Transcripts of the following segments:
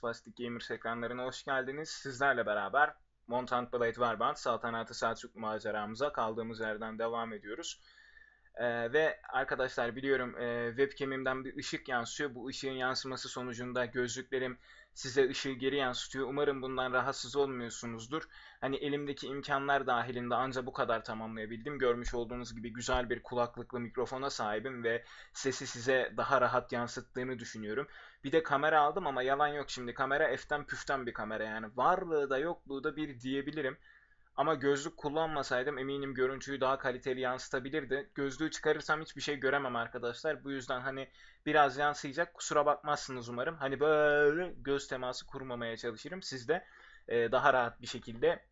Spastic Gamers ekranlarına hoş geldiniz. Sizlerle beraber Montant Blade Warband Saltanatı Selçuklu maceramıza kaldığımız yerden devam ediyoruz. Ee, ve arkadaşlar biliyorum e, webcam'imden bir ışık yansıyor. Bu ışığın yansıması sonucunda gözlüklerim size ışığı geri yansıtıyor. Umarım bundan rahatsız olmuyorsunuzdur. Hani elimdeki imkanlar dahilinde anca bu kadar tamamlayabildim. Görmüş olduğunuz gibi güzel bir kulaklıklı mikrofona sahibim ve sesi size daha rahat yansıttığını düşünüyorum. Bir de kamera aldım ama yalan yok şimdi. Kamera eften püften bir kamera yani. Varlığı da yokluğu da bir diyebilirim. Ama gözlük kullanmasaydım eminim görüntüyü daha kaliteli yansıtabilirdi. Gözlüğü çıkarırsam hiçbir şey göremem arkadaşlar. Bu yüzden hani biraz yansıyacak. Kusura bakmazsınız umarım. Hani böyle göz teması kurmamaya çalışırım. Siz de e, daha rahat bir şekilde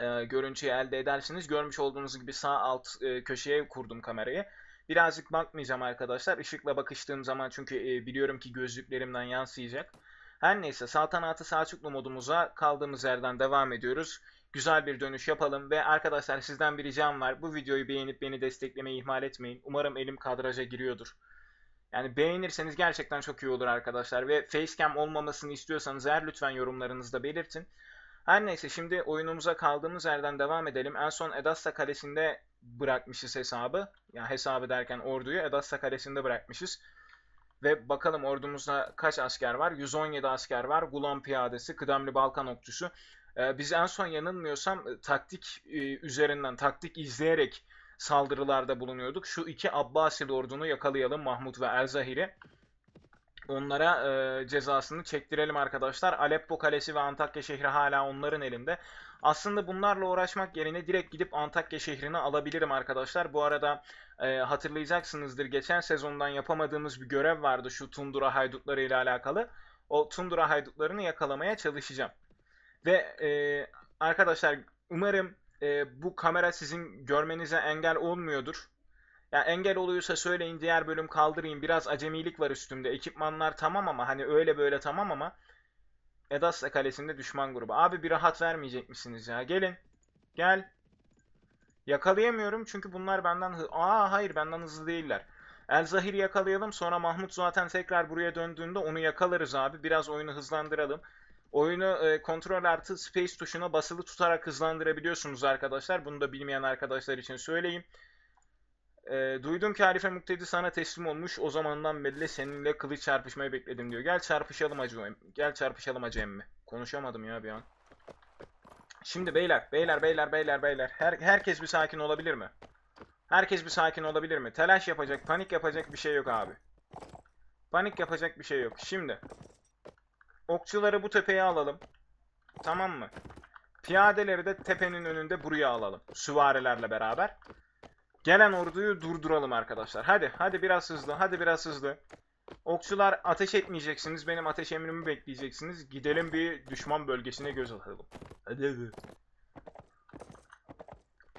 e, görüntüyü elde edersiniz. Görmüş olduğunuz gibi sağ alt e, köşeye kurdum kamerayı. Birazcık bakmayacağım arkadaşlar. Işıkla bakıştığım zaman çünkü e, biliyorum ki gözlüklerimden yansıyacak. Her neyse Saltanatı Selçuklu modumuza kaldığımız yerden devam ediyoruz. Güzel bir dönüş yapalım ve arkadaşlar sizden bir ricam var. Bu videoyu beğenip beni desteklemeyi ihmal etmeyin. Umarım elim kadraja giriyordur. Yani beğenirseniz gerçekten çok iyi olur arkadaşlar ve facecam olmamasını istiyorsanız eğer lütfen yorumlarınızda belirtin. Her neyse şimdi oyunumuza kaldığımız yerden devam edelim. En son Edassa Kalesi'nde bırakmışız hesabı. Yani hesabı derken orduyu Edassa Kalesi'nde bırakmışız. Ve bakalım ordumuzda kaç asker var? 117 asker var. Gulam piyadesi, kıdemli Balkan okçusu. Ee, biz en son yanılmıyorsam e, taktik e, üzerinden, taktik izleyerek saldırılarda bulunuyorduk. Şu iki Abbasili ordunu yakalayalım Mahmut ve Elzahir'i. Onlara e, cezasını çektirelim arkadaşlar. Aleppo Kalesi ve Antakya şehri hala onların elinde. Aslında bunlarla uğraşmak yerine direkt gidip Antakya şehrini alabilirim arkadaşlar. Bu arada e, hatırlayacaksınızdır geçen sezondan yapamadığımız bir görev vardı şu Tundura haydutları ile alakalı. O Tundura haydutlarını yakalamaya çalışacağım. Ve e, arkadaşlar umarım e, bu kamera sizin görmenize engel olmuyordur. Ya engel oluyorsa söyleyin diğer bölüm kaldırayım. Biraz acemilik var üstümde. Ekipmanlar tamam ama hani öyle böyle tamam ama Edasla kalesinde düşman grubu. Abi bir rahat vermeyecek misiniz ya? Gelin. Gel. Yakalayamıyorum çünkü bunlar benden hı Aa hayır benden hızlı değiller. Elzahir'i yakalayalım sonra Mahmut zaten tekrar buraya döndüğünde onu yakalarız abi. Biraz oyunu hızlandıralım. Oyunu e, kontrol artı space tuşuna basılı tutarak hızlandırabiliyorsunuz arkadaşlar. Bunu da bilmeyen arkadaşlar için söyleyeyim. E, duydum ki Halife Muktedi sana teslim olmuş. O zamandan beri seninle kılıç çarpışmayı bekledim diyor. Gel çarpışalım hacı Gel çarpışalım hacı emmi. Konuşamadım ya bir an. Şimdi beyler, beyler, beyler, beyler, beyler. Her, herkes bir sakin olabilir mi? Herkes bir sakin olabilir mi? Telaş yapacak, panik yapacak bir şey yok abi. Panik yapacak bir şey yok. Şimdi okçuları bu tepeye alalım. Tamam mı? Piyadeleri de tepenin önünde buraya alalım. Süvarilerle beraber. Gelen orduyu durduralım arkadaşlar. Hadi, hadi biraz hızlı, hadi biraz hızlı. Okçular ateş etmeyeceksiniz. Benim ateş emrimi bekleyeceksiniz. Gidelim bir düşman bölgesine göz atalım. Hadi hadi.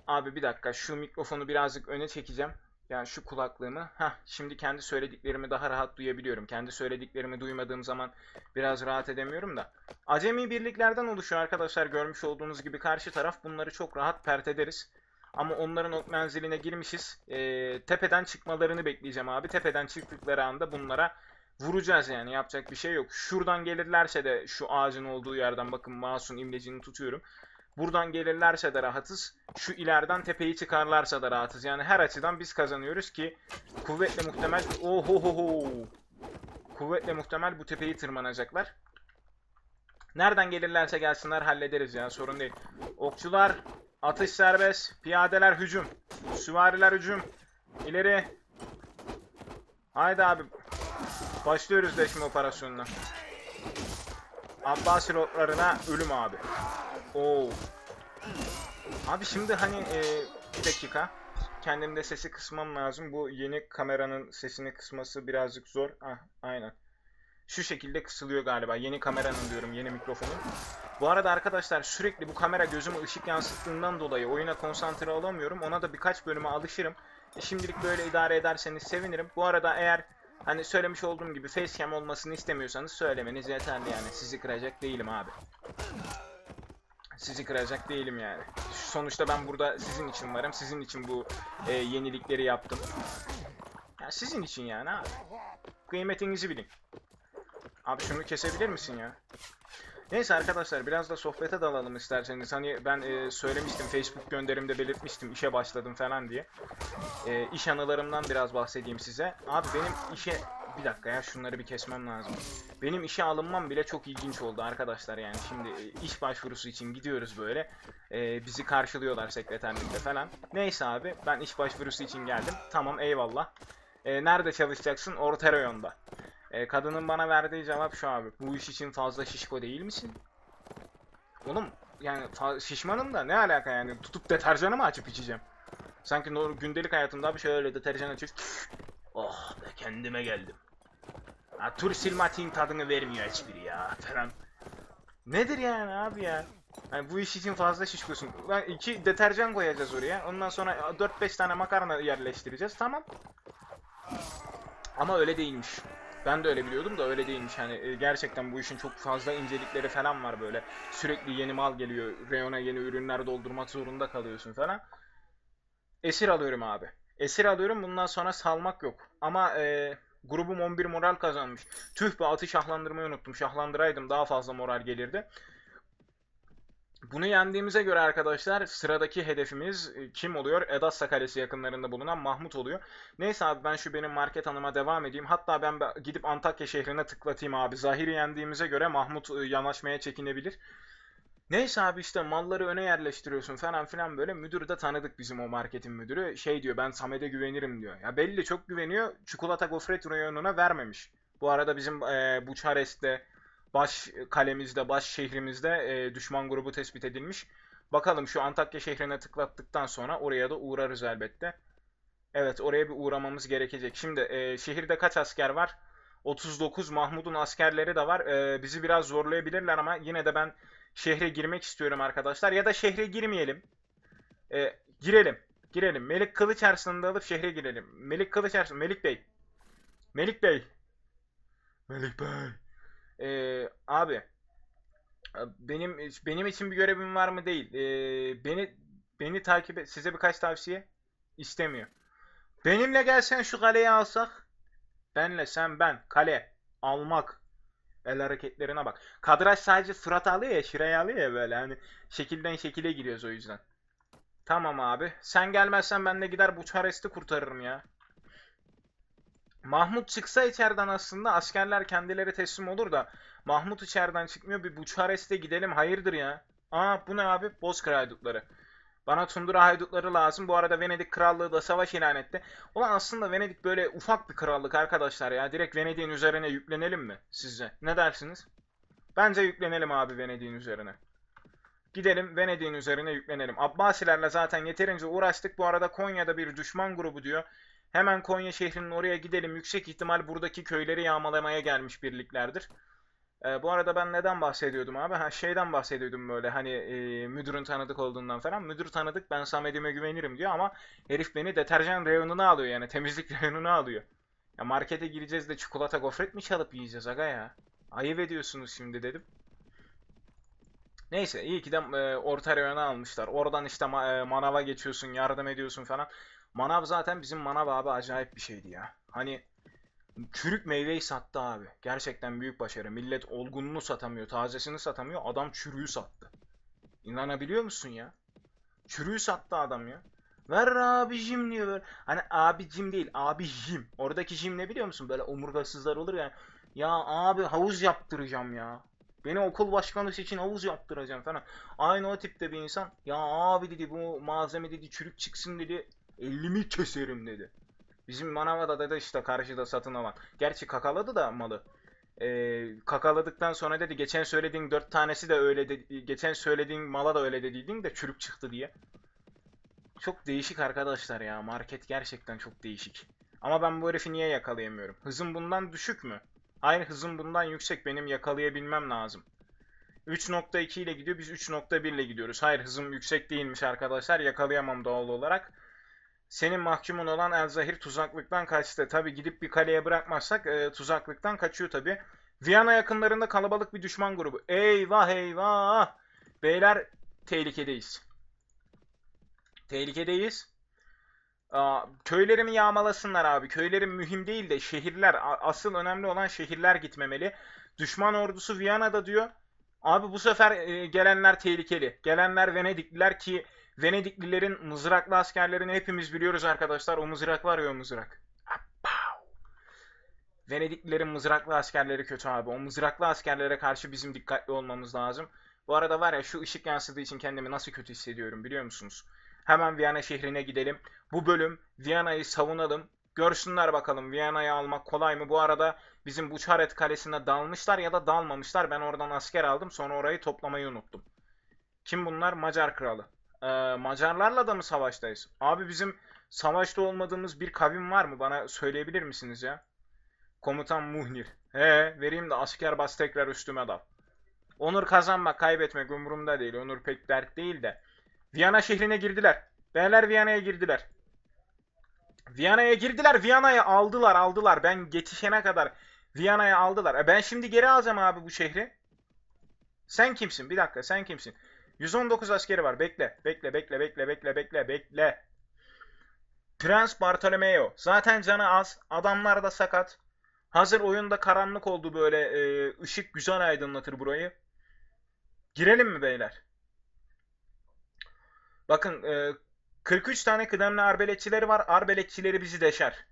Abi bir dakika şu mikrofonu birazcık öne çekeceğim. Yani şu kulaklığımı. Hah şimdi kendi söylediklerimi daha rahat duyabiliyorum. Kendi söylediklerimi duymadığım zaman biraz rahat edemiyorum da. Acemi birliklerden oluşuyor arkadaşlar. Görmüş olduğunuz gibi karşı taraf bunları çok rahat pert ederiz. Ama onların ok menziline girmişiz. Ee, tepeden çıkmalarını bekleyeceğim abi. Tepeden çıktıkları anda bunlara vuracağız yani. Yapacak bir şey yok. Şuradan gelirlerse de şu ağacın olduğu yerden bakın Masum imlecini tutuyorum. Buradan gelirlerse de rahatız. Şu ileriden tepeyi çıkarlarsa da rahatız. Yani her açıdan biz kazanıyoruz ki kuvvetle muhtemel ohohoho kuvvetle muhtemel bu tepeyi tırmanacaklar. Nereden gelirlerse gelsinler hallederiz ya sorun değil. Okçular atış serbest. Piyadeler hücum. Süvariler hücum. İleri. Haydi abi. Başlıyoruz deşme operasyonuna. Abbasi lotlarına ölüm abi. Oo. Abi şimdi hani e, bir dakika. Kendimde sesi kısmam lazım. Bu yeni kameranın sesini kısması birazcık zor. Ah, aynen. Şu şekilde kısılıyor galiba. Yeni kameranın diyorum, yeni mikrofonun. Bu arada arkadaşlar sürekli bu kamera gözüme ışık yansıttığından dolayı oyuna konsantre olamıyorum. Ona da birkaç bölüme alışırım. E, şimdilik böyle idare ederseniz sevinirim. Bu arada eğer hani söylemiş olduğum gibi facecam olmasını istemiyorsanız söylemeniz yeterli yani. Sizi kıracak değilim abi. Sizi kıracak değilim yani. Sonuçta ben burada sizin için varım. Sizin için bu e, yenilikleri yaptım. Ya sizin için yani abi. Kıymetinizi bilin. Abi şunu kesebilir misin ya? Neyse arkadaşlar biraz da sohbete dalalım isterseniz. Hani ben e, söylemiştim Facebook gönderimde belirtmiştim işe başladım falan diye. E, iş anılarımdan biraz bahsedeyim size. Abi benim işe bir dakika ya şunları bir kesmem lazım. Benim işe alınmam bile çok ilginç oldu arkadaşlar yani. Şimdi e, iş başvurusu için gidiyoruz böyle. E, bizi karşılıyorlar sekreterlikte falan. Neyse abi ben iş başvurusu için geldim. Tamam eyvallah. E, nerede çalışacaksın? Orta rayonda. E, kadının bana verdiği cevap şu abi. Bu iş için fazla şişko değil misin? Oğlum yani şişmanım da ne alaka yani? Tutup deterjanı mı açıp içeceğim? Sanki gündelik hayatımda bir şöyle deterjan açıp Oh be kendime geldim. Ha, tursilmatiğin tadını vermiyor hiçbiri ya falan. Nedir yani abi ya? Hani bu iş için fazla şişkosun. Ben iki deterjan koyacağız oraya. Ondan sonra 4-5 tane makarna yerleştireceğiz. Tamam. Ama öyle değilmiş. Ben de öyle biliyordum da öyle değilmiş. Hani gerçekten bu işin çok fazla incelikleri falan var böyle. Sürekli yeni mal geliyor. Reyona yeni ürünler doldurmak zorunda kalıyorsun falan. Esir alıyorum abi. Esir alıyorum. Bundan sonra salmak yok. Ama e, grubum 11 moral kazanmış. Tüh be atı şahlandırmayı unuttum. Şahlandıraydım daha fazla moral gelirdi. Bunu yendiğimize göre arkadaşlar sıradaki hedefimiz e, kim oluyor? Edassa Kalesi yakınlarında bulunan Mahmut oluyor. Neyse abi ben şu benim market hanıma devam edeyim. Hatta ben be- gidip Antakya şehrine tıklatayım abi. Zahir'i yendiğimize göre Mahmut e, yanaşmaya çekinebilir. Neyse abi işte malları öne yerleştiriyorsun falan filan böyle. Müdürü de tanıdık bizim o marketin müdürü. Şey diyor ben Samet'e güvenirim diyor. Ya belli çok güveniyor. Çikolata gofret reyonuna vermemiş. Bu arada bizim e, Buçarest'te baş kalemizde, baş şehrimizde e, düşman grubu tespit edilmiş. Bakalım şu Antakya şehrine tıklattıktan sonra oraya da uğrarız elbette. Evet oraya bir uğramamız gerekecek. Şimdi e, şehirde kaç asker var? 39 Mahmud'un askerleri de var. E, bizi biraz zorlayabilirler ama yine de ben şehre girmek istiyorum arkadaşlar. Ya da şehre girmeyelim. E, girelim. Girelim. Melik Kılıç Arslan'ı alıp şehre girelim. Melik Kılıç Arslan. Melik Bey. Melik Bey. Melik Bey. Ee, abi benim benim için bir görevim var mı değil. Ee, beni beni takip et. Size birkaç tavsiye istemiyor. Benimle gelsen şu kaleyi alsak. Benle sen ben kale almak. El hareketlerine bak. Kadraj sadece surat alıyor ya, şuraya alıyor ya böyle hani şekilden şekile giriyoruz o yüzden. Tamam abi. Sen gelmezsen ben de gider Buçarest'i kurtarırım ya. Mahmut çıksa içeriden aslında askerler kendileri teslim olur da Mahmut içeriden çıkmıyor. Bir Buçarest'e gidelim. Hayırdır ya? Aa bu ne abi? Bozkır haydutları. Bana Tundra haydutları lazım. Bu arada Venedik Krallığı da savaş ilan etti. Ulan aslında Venedik böyle ufak bir krallık arkadaşlar ya. Direkt Venedik'in üzerine yüklenelim mi sizce? Ne dersiniz? Bence yüklenelim abi Venedik'in üzerine. Gidelim Venedik'in üzerine yüklenelim. Abbasilerle zaten yeterince uğraştık. Bu arada Konya'da bir düşman grubu diyor. Hemen Konya şehrinin oraya gidelim. Yüksek ihtimal buradaki köyleri yağmalamaya gelmiş birliklerdir. Ee, bu arada ben neden bahsediyordum abi? Ha şeyden bahsediyordum böyle hani e, müdürün tanıdık olduğundan falan. Müdür tanıdık ben Samet'ime güvenirim diyor ama herif beni deterjan reyonuna alıyor yani temizlik reyonuna alıyor. Ya markete gireceğiz de çikolata gofret mi çalıp yiyeceğiz aga ya? Ayıp ediyorsunuz şimdi dedim. Neyse iyi ki de e, orta reyona almışlar. Oradan işte ma- e, manava geçiyorsun, yardım ediyorsun falan. Manav zaten bizim manav abi acayip bir şeydi ya. Hani çürük meyveyi sattı abi. Gerçekten büyük başarı. Millet olgununu satamıyor, tazesini satamıyor. Adam çürüğü sattı. İnanabiliyor musun ya? Çürüğü sattı adam ya. Ver abicim diyor böyle. Hani abicim değil, abicim. Oradaki jim ne biliyor musun? Böyle omurgasızlar olur ya. Ya abi havuz yaptıracağım ya. Beni okul başkanı için havuz yaptıracağım falan. Aynı o tipte bir insan. Ya abi dedi bu malzeme dedi çürük çıksın dedi. Elimi keserim dedi. Bizim manavada da işte karşıda satın alan. Gerçi kakaladı da malı. Ee, kakaladıktan sonra dedi geçen söylediğin dört tanesi de öyle dedi. Geçen söylediğin mala da öyle dediydin de çürük çıktı diye. Çok değişik arkadaşlar ya. Market gerçekten çok değişik. Ama ben bu herifi niye yakalayamıyorum? Hızım bundan düşük mü? Hayır hızım bundan yüksek. Benim yakalayabilmem lazım. 3.2 ile gidiyor. Biz 3.1 ile gidiyoruz. Hayır hızım yüksek değilmiş arkadaşlar. Yakalayamam doğal olarak. Senin mahkumun olan Elzahir tuzaklıktan kaçtı. Tabi gidip bir kaleye bırakmazsak e, tuzaklıktan kaçıyor tabi. Viyana yakınlarında kalabalık bir düşman grubu. Eyvah eyvah. Beyler tehlikedeyiz. Tehlikedeyiz. Aa, köylerimi yağmalasınlar abi. Köylerim mühim değil de şehirler. Asıl önemli olan şehirler gitmemeli. Düşman ordusu Viyana'da diyor. Abi bu sefer e, gelenler tehlikeli. Gelenler Venedikliler ki Venediklilerin mızraklı askerlerini hepimiz biliyoruz arkadaşlar. O mızrak var ya o mızrak. Venediklilerin mızraklı askerleri kötü abi. O mızraklı askerlere karşı bizim dikkatli olmamız lazım. Bu arada var ya şu ışık yansıdığı için kendimi nasıl kötü hissediyorum biliyor musunuz? Hemen Viyana şehrine gidelim. Bu bölüm Viyana'yı savunalım. Görsünler bakalım Viyana'yı almak kolay mı? Bu arada bizim Buçaret Kalesi'ne dalmışlar ya da dalmamışlar. Ben oradan asker aldım. Sonra orayı toplamayı unuttum. Kim bunlar? Macar kralı. Ee, Macarlarla da mı savaştayız? Abi bizim savaşta olmadığımız bir kavim var mı? Bana söyleyebilir misiniz ya? Komutan Muhnir. He, vereyim de asker bas tekrar üstüme dal. Onur kazanmak, kaybetmek umurumda değil. Onur pek dert değil de. Viyana şehrine girdiler. Beyler Viyana'ya girdiler. Viyana'ya girdiler. Viyana'yı aldılar, aldılar. Ben yetişene kadar Viyana'ya aldılar. E ben şimdi geri alacağım abi bu şehri. Sen kimsin? Bir dakika, sen kimsin? 119 askeri var. Bekle, bekle, bekle, bekle, bekle, bekle, bekle. Prens Bartolomeo. Zaten canı az. Adamlar da sakat. Hazır oyunda karanlık oldu böyle. e, ışık güzel aydınlatır burayı. Girelim mi beyler? Bakın e, 43 tane kıdemli arbeletçileri var. Arbeletçileri bizi deşer.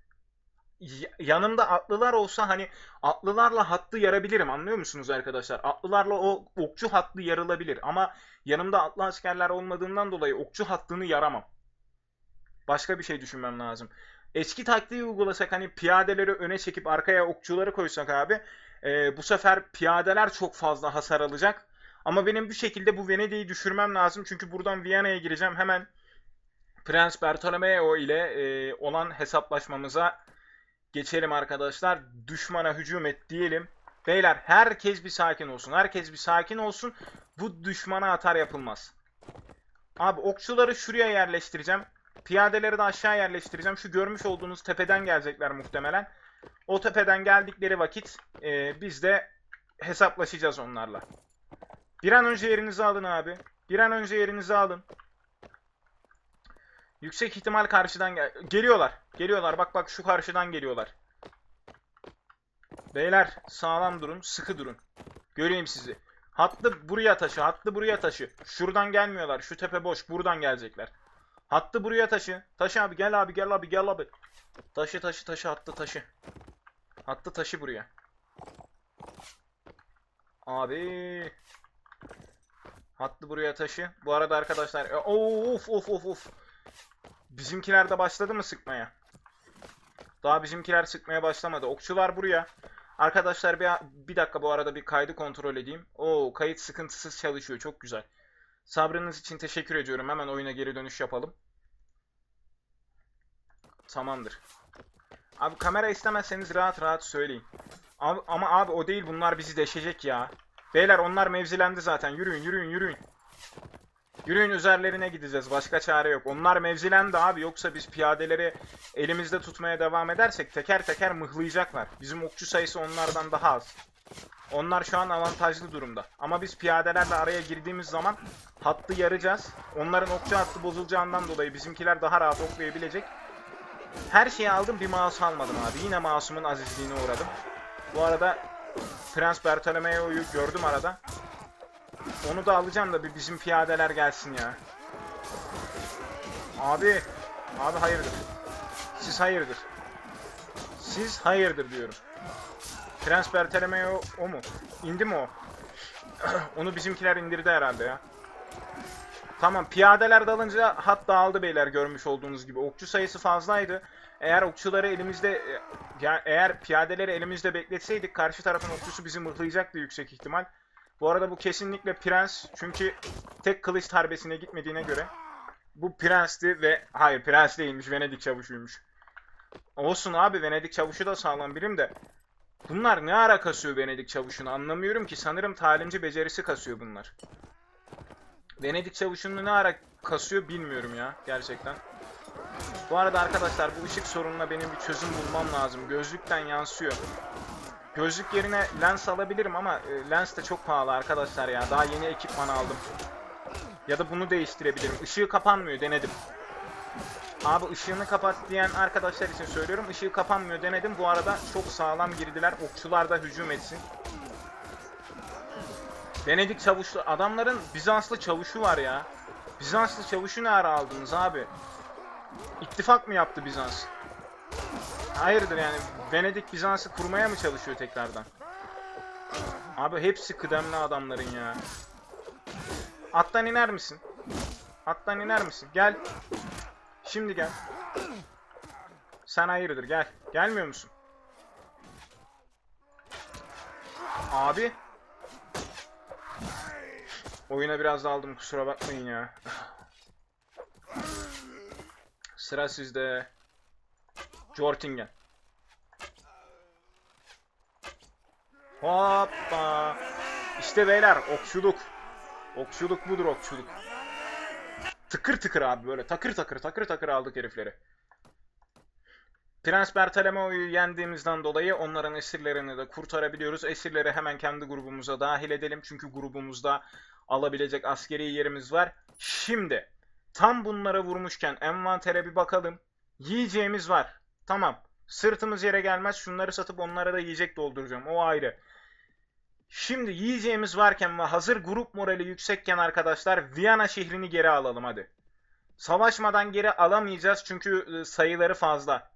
Yanımda atlılar olsa hani atlılarla hattı yarabilirim anlıyor musunuz arkadaşlar? Atlılarla o okçu hattı yarılabilir ama yanımda atlı askerler olmadığından dolayı okçu hattını yaramam. Başka bir şey düşünmem lazım. Eski taktiği uygulasak hani piyadeleri öne çekip arkaya okçuları koysak abi e, bu sefer piyadeler çok fazla hasar alacak. Ama benim bir şekilde bu Venedik'i düşürmem lazım. Çünkü buradan Viyana'ya gireceğim. Hemen Prens Bartolomeo ile e, olan hesaplaşmamıza geçelim arkadaşlar. Düşmana hücum et diyelim. Beyler herkes bir sakin olsun. Herkes bir sakin olsun. Bu düşmana atar yapılmaz. Abi okçuları şuraya yerleştireceğim. Piyadeleri de aşağı yerleştireceğim. Şu görmüş olduğunuz tepeden gelecekler muhtemelen. O tepeden geldikleri vakit e, biz de hesaplaşacağız onlarla. Bir an önce yerinizi alın abi. Bir an önce yerinizi alın. Yüksek ihtimal karşıdan gel geliyorlar. Geliyorlar. Bak bak şu karşıdan geliyorlar. Beyler sağlam durun, sıkı durun. Göreyim sizi. Hattı buraya taşı, hattı buraya taşı. Şuradan gelmiyorlar. Şu tepe boş. Buradan gelecekler. Hattı buraya taşı. Taşı abi gel abi gel abi gel abi. Taşı taşı taşı hattı taşı. Hattı taşı buraya. Abi. Hattı buraya taşı. Bu arada arkadaşlar e, of of of of. Bizimkiler de başladı mı sıkmaya? Daha bizimkiler sıkmaya başlamadı. Okçular buraya. Arkadaşlar bir, bir dakika bu arada bir kaydı kontrol edeyim. Oo kayıt sıkıntısız çalışıyor. Çok güzel. Sabrınız için teşekkür ediyorum. Hemen oyuna geri dönüş yapalım. Tamamdır. Abi kamera istemezseniz rahat rahat söyleyin. Abi, ama abi o değil bunlar bizi deşecek ya. Beyler onlar mevzilendi zaten. Yürüyün yürüyün yürüyün. Yürüyün üzerlerine gideceğiz. Başka çare yok. Onlar mevzilendi abi. Yoksa biz piyadeleri elimizde tutmaya devam edersek teker teker mıhlayacaklar. Bizim okçu sayısı onlardan daha az. Onlar şu an avantajlı durumda. Ama biz piyadelerle araya girdiğimiz zaman hattı yaracağız. Onların okçu hattı bozulacağından dolayı bizimkiler daha rahat oklayabilecek. Her şeyi aldım bir mouse almadım abi. Yine mouse'umun azizliğine uğradım. Bu arada Prens Bartolomeo'yu gördüm arada. Onu da alacağım da bir bizim piyadeler gelsin ya. Abi. Abi hayırdır. Siz hayırdır. Siz hayırdır diyorum. Prens Bartolomeo o mu? İndi mi o? Onu bizimkiler indirdi herhalde ya. Tamam piyadeler dalınca hat dağıldı beyler görmüş olduğunuz gibi. Okçu sayısı fazlaydı. Eğer okçuları elimizde e, eğer piyadeleri elimizde bekletseydik karşı tarafın okçusu bizi mıhlayacaktı yüksek ihtimal. Bu arada bu kesinlikle prens çünkü tek kılıç darbesine gitmediğine göre bu prensti ve hayır prens değilmiş Venedik çavuşuymuş. Olsun abi Venedik çavuşu da sağlam birim de bunlar ne ara kasıyor Venedik çavuşunu anlamıyorum ki sanırım talimci becerisi kasıyor bunlar. Venedik çavuşunu ne ara kasıyor bilmiyorum ya gerçekten. Bu arada arkadaşlar bu ışık sorununa benim bir çözüm bulmam lazım. Gözlükten yansıyor. Gözlük yerine lens alabilirim ama e, lens de çok pahalı arkadaşlar ya. Daha yeni ekipman aldım. Ya da bunu değiştirebilirim. Işığı kapanmıyor denedim. Abi ışığını kapat diyen arkadaşlar için söylüyorum. Işığı kapanmıyor denedim. Bu arada çok sağlam girdiler. Okçular da hücum etsin. Venedik çavuşlu adamların Bizanslı çavuşu var ya. Bizanslı çavuşu ne ara aldınız abi? İttifak mı yaptı Bizans? Hayırdır yani Venedik Bizans'ı kurmaya mı çalışıyor tekrardan? Abi hepsi kıdemli adamların ya. Attan iner misin? Attan iner misin? Gel. Şimdi gel. Sen hayırdır gel. Gelmiyor musun? Abi. Oyuna biraz daldım kusura bakmayın ya. Sıra sizde. Jortingen. Hoppa. İşte beyler okçuluk. Okçuluk budur okçuluk. Tıkır tıkır abi böyle takır takır takır takır aldık herifleri. Prens Bertolomeo'yu yendiğimizden dolayı onların esirlerini de kurtarabiliyoruz. Esirleri hemen kendi grubumuza dahil edelim. Çünkü grubumuzda alabilecek askeri yerimiz var. Şimdi tam bunlara vurmuşken envantere bir bakalım. Yiyeceğimiz var. Tamam. Sırtımız yere gelmez. Şunları satıp onlara da yiyecek dolduracağım. O ayrı. Şimdi yiyeceğimiz varken ve hazır grup morali yüksekken arkadaşlar Viyana şehrini geri alalım hadi. Savaşmadan geri alamayacağız çünkü e, sayıları fazla.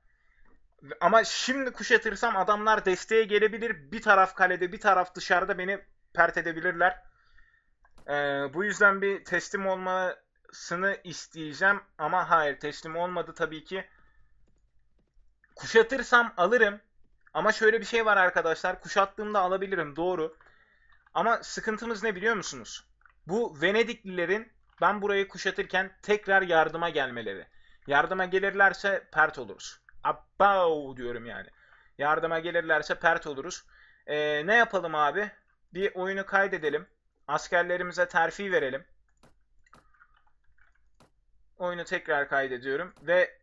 Ama şimdi kuşatırsam adamlar desteğe gelebilir. Bir taraf kalede bir taraf dışarıda beni pert edebilirler. Ee, bu yüzden bir teslim olmasını isteyeceğim. Ama hayır teslim olmadı tabii ki. Kuşatırsam alırım. Ama şöyle bir şey var arkadaşlar. Kuşattığımda alabilirim doğru. Ama sıkıntımız ne biliyor musunuz? Bu Venediklilerin ben burayı kuşatırken tekrar yardıma gelmeleri. Yardıma gelirlerse pert oluruz. Abbao diyorum yani. Yardıma gelirlerse pert oluruz. Ee, ne yapalım abi? Bir oyunu kaydedelim. Askerlerimize terfi verelim. Oyunu tekrar kaydediyorum ve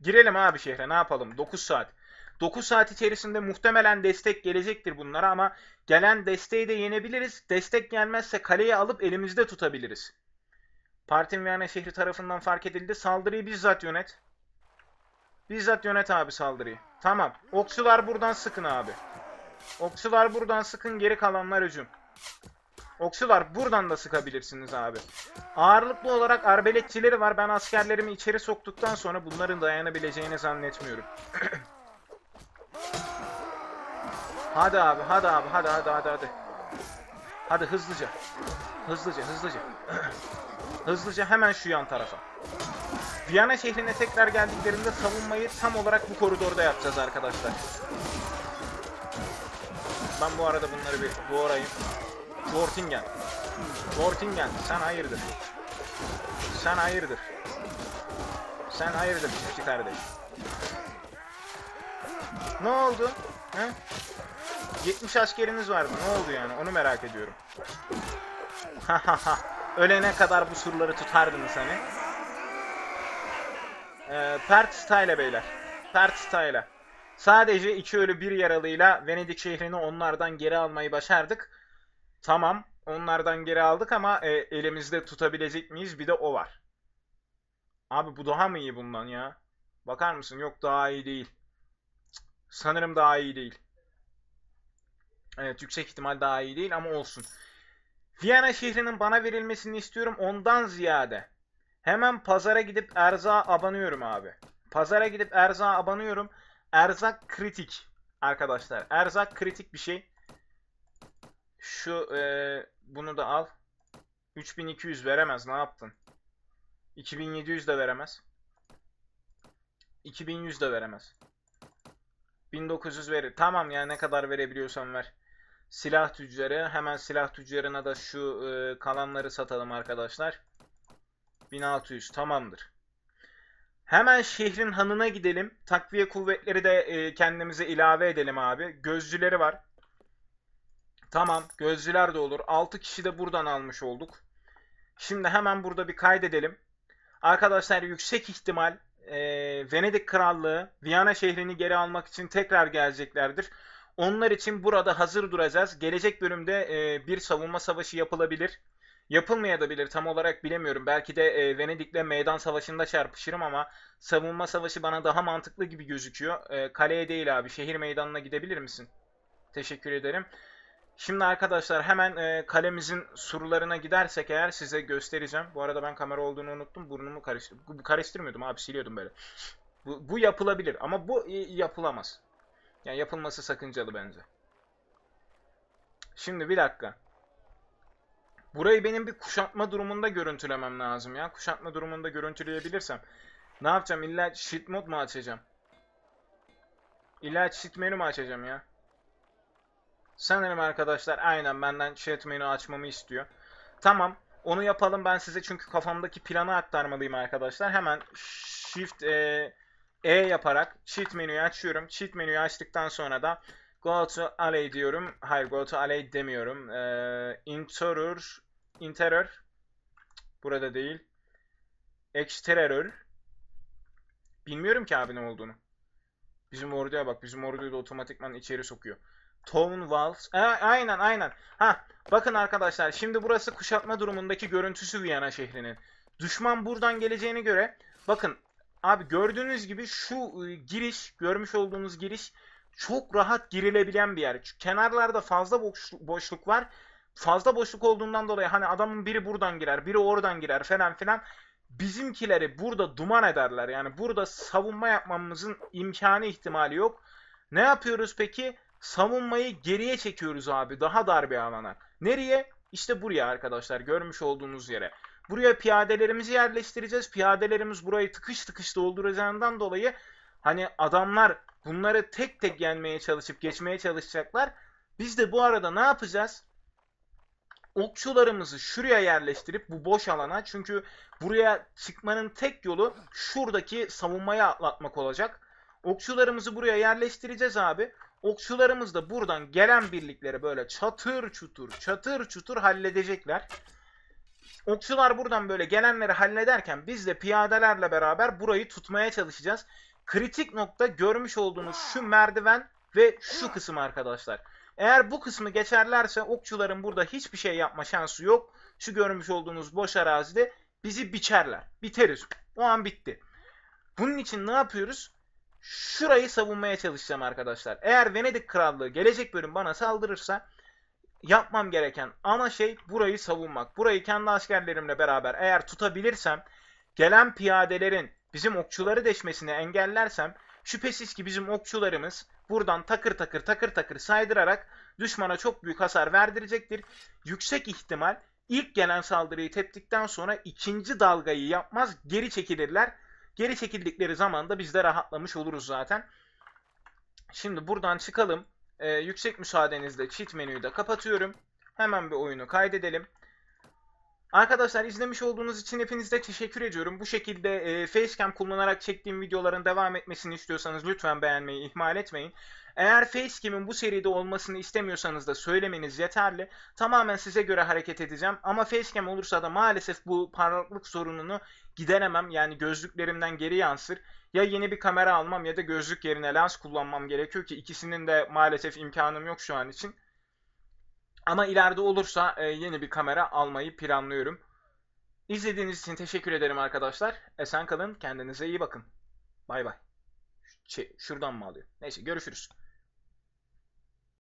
girelim abi şehre ne yapalım? 9 saat. 9 saat içerisinde muhtemelen destek gelecektir bunlara ama gelen desteği de yenebiliriz. Destek gelmezse kaleyi alıp elimizde tutabiliriz. Partim Viyana şehri tarafından fark edildi. Saldırıyı bizzat yönet. Bizzat yönet abi saldırıyı. Tamam. Okçular buradan sıkın abi. Okçular buradan sıkın geri kalanlar hücum. Okçular buradan da sıkabilirsiniz abi. Ağırlıklı olarak arbeletçileri var. Ben askerlerimi içeri soktuktan sonra bunların dayanabileceğini zannetmiyorum. hadi abi, hadi abi, hadi hadi hadi hadi. Hadi hızlıca. Hızlıca, hızlıca. hızlıca hemen şu yan tarafa. Viyana şehrine tekrar geldiklerinde savunmayı tam olarak bu koridorda yapacağız arkadaşlar. Ben bu arada bunları bir doğrayayım. Wortingen. Wortingen sen hayırdır. Sen hayırdır. Sen hayırdır çiftçi kardeş. Ne oldu? He? 70 askeriniz vardı. Ne oldu yani? Onu merak ediyorum. Ölene kadar bu surları tutardınız hani. Ee, Pert style beyler. Pert style. Sadece iki ölü bir yaralıyla Venedik şehrini onlardan geri almayı başardık. Tamam. Onlardan geri aldık ama e, elimizde tutabilecek miyiz? Bir de o var. Abi bu daha mı iyi bundan ya? Bakar mısın? Yok daha iyi değil. Sanırım daha iyi değil. Evet yüksek ihtimal daha iyi değil ama olsun. Viyana şehrinin bana verilmesini istiyorum ondan ziyade. Hemen pazara gidip erzağa abanıyorum abi. Pazara gidip erzağa abanıyorum. Erzak kritik arkadaşlar. Erzak kritik bir şey. Şu e, bunu da al. 3200 veremez. Ne yaptın? 2700 de veremez. 2100 de veremez. 1900 verir. Tamam ya ne kadar verebiliyorsan ver. Silah tüccarı. Hemen silah tüccarına da şu e, kalanları satalım arkadaşlar. 1600 tamamdır. Hemen şehrin hanına gidelim. Takviye kuvvetleri de e, kendimize ilave edelim abi. Gözcüleri var. Tamam gözcüler de olur. 6 kişi de buradan almış olduk. Şimdi hemen burada bir kaydedelim. Arkadaşlar yüksek ihtimal e, Venedik Krallığı Viyana şehrini geri almak için tekrar geleceklerdir. Onlar için burada hazır duracağız. Gelecek bölümde e, bir savunma savaşı yapılabilir. Yapılmayabilir tam olarak bilemiyorum. Belki de e, Venedik'le meydan savaşında çarpışırım ama savunma savaşı bana daha mantıklı gibi gözüküyor. E, kaleye değil abi. Şehir meydanına gidebilir misin? Teşekkür ederim. Şimdi arkadaşlar hemen e, kalemizin surlarına gidersek eğer size göstereceğim. Bu arada ben kamera olduğunu unuttum. Burnumu karıştır bu- karıştırmıyordum abi siliyordum böyle. Bu, bu yapılabilir ama bu e, yapılamaz. Yani yapılması sakıncalı bence. Şimdi bir dakika. Burayı benim bir kuşatma durumunda görüntülemem lazım ya. Kuşatma durumunda görüntüleyebilirsem. Ne yapacağım? İlla cheat mod mu açacağım? İlla cheat menü mü açacağım ya? Sanırım arkadaşlar aynen benden chat menü açmamı istiyor. Tamam. Onu yapalım. Ben size çünkü kafamdaki planı aktarmalıyım arkadaşlar. Hemen Shift e, E yaparak cheat menüyü açıyorum. Cheat menüyü açtıktan sonra da Go to Alley diyorum. Hayır Go to Alley demiyorum. E, Interior Interior Burada değil. Exterior Bilmiyorum ki abi ne olduğunu. Bizim orduya bak. Bizim orduyu da otomatikman içeri sokuyor. Town Walls. E, aynen aynen. Ha, bakın arkadaşlar şimdi burası kuşatma durumundaki görüntüsü Viyana şehrinin. Düşman buradan geleceğine göre bakın abi gördüğünüz gibi şu e, giriş görmüş olduğunuz giriş çok rahat girilebilen bir yer. Çünkü kenarlarda fazla boşluk, boşluk var. Fazla boşluk olduğundan dolayı hani adamın biri buradan girer, biri oradan girer falan filan. Bizimkileri burada duman ederler. Yani burada savunma yapmamızın imkanı ihtimali yok. Ne yapıyoruz peki? Savunmayı geriye çekiyoruz abi daha dar bir alana. Nereye? İşte buraya arkadaşlar görmüş olduğunuz yere. Buraya piyadelerimizi yerleştireceğiz. Piyadelerimiz burayı tıkış tıkış dolduracağından dolayı hani adamlar bunları tek tek yenmeye çalışıp geçmeye çalışacaklar. Biz de bu arada ne yapacağız? Okçularımızı şuraya yerleştirip bu boş alana çünkü buraya çıkmanın tek yolu şuradaki savunmayı atlatmak olacak. Okçularımızı buraya yerleştireceğiz abi. Okçularımız da buradan gelen birlikleri böyle çatır çutur çatır çutur halledecekler. Okçular buradan böyle gelenleri hallederken biz de piyadelerle beraber burayı tutmaya çalışacağız. Kritik nokta görmüş olduğunuz şu merdiven ve şu kısım arkadaşlar. Eğer bu kısmı geçerlerse okçuların burada hiçbir şey yapma şansı yok. Şu görmüş olduğunuz boş arazide bizi biçerler. Biteriz. O an bitti. Bunun için ne yapıyoruz? Şurayı savunmaya çalışacağım arkadaşlar. Eğer Venedik Krallığı gelecek bölüm bana saldırırsa yapmam gereken ana şey burayı savunmak. Burayı kendi askerlerimle beraber eğer tutabilirsem gelen piyadelerin bizim okçuları deşmesini engellersem şüphesiz ki bizim okçularımız buradan takır takır takır takır saydırarak düşmana çok büyük hasar verdirecektir. Yüksek ihtimal ilk gelen saldırıyı teptikten sonra ikinci dalgayı yapmaz geri çekilirler. Geri çekildikleri zaman da biz de rahatlamış oluruz zaten. Şimdi buradan çıkalım. Ee, yüksek müsaadenizle cheat menüyü de kapatıyorum. Hemen bir oyunu kaydedelim. Arkadaşlar izlemiş olduğunuz için hepinize teşekkür ediyorum. Bu şekilde e, Facecam kullanarak çektiğim videoların devam etmesini istiyorsanız lütfen beğenmeyi ihmal etmeyin. Eğer Facecam'in bu seride olmasını istemiyorsanız da söylemeniz yeterli. Tamamen size göre hareket edeceğim. Ama Facecam olursa da maalesef bu parlaklık sorununu gideremem. Yani gözlüklerimden geri yansır. Ya yeni bir kamera almam ya da gözlük yerine lens kullanmam gerekiyor ki ikisinin de maalesef imkanım yok şu an için. Ama ileride olursa e, yeni bir kamera almayı planlıyorum. İzlediğiniz için teşekkür ederim arkadaşlar. Esen kalın, kendinize iyi bakın. Bay bay. Şey, şuradan mı alıyor? Neyse görüşürüz.